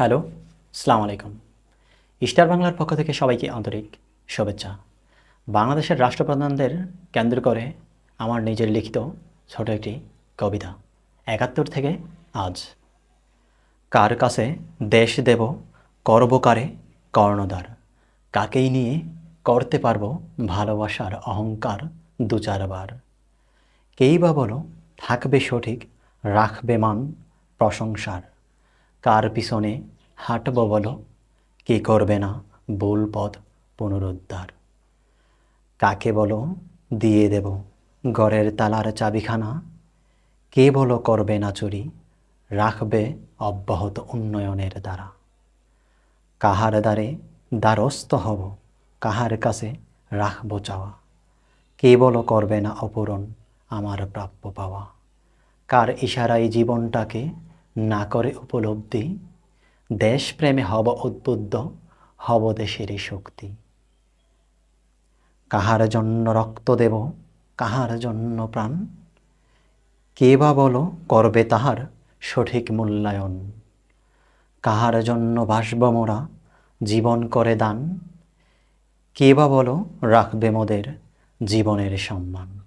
Hello, সালাম আলাইকুম। Star বাংলার পক্ষ থেকে সবাইকে আন্তরিক শুভেচ্ছা। বাংলাদেশের রাষ্ট্রপ্রধানদের কেন্দ্র করে আমার নিজের লিখিত ছোট একটি কবিতা, একাত্তর থেকে আজ। কার কাছে দেশ দেব করবকারে কর্ণধার? কাকেই নিয়ে করতে পারব ভালোবাসার অহংকার দু চারবার? কেই বা বলো, থাকবে সঠিক, রাখবে মান প্রশংসার। কার পিছনে হাঁটব বলো? কে করবে না ভুল পথ পুনরুদ্ধার? কাকে বলো দিয়ে দেব ঘরের তালার চাবিখানা? কে বলো করবে না চুরি? রাখবে অব্যাহত উন্নয়নের দ্বারা। কাহার দ্বারে দ্বারস্থ হব, কাহার কাছে রাখব চাওয়া? কে বলো করবে না অপূরণ আমার প্রাপ্য পাওয়া? কার ইশারায় জীবনটাকে না করে উপলব্ধি, দেশপ্রেমে হব উদ্বুদ্ধ, হব দেশেরই শক্তি। কাহার জন্য রক্ত দেব, কাহার জন্য প্রাণ? কে বা বলো, করবে তাহার সঠিক মূল্যায়ন। কাহার জন্য বাসব মোরা, জীবন করে দান? কে বা বলো, রাখবে মোদের জীবনের সম্মান।